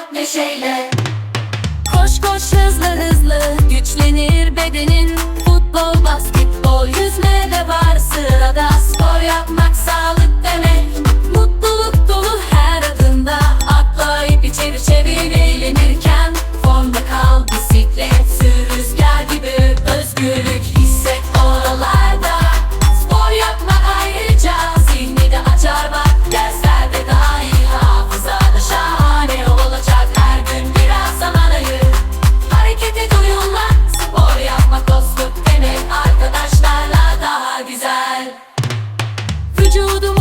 hayat neşeyle Koş koş hızlı hızlı güçlenir bedenin. Futbol, basketbol, yüzme de var sırada Spor yapmak sağlık gel Vücudum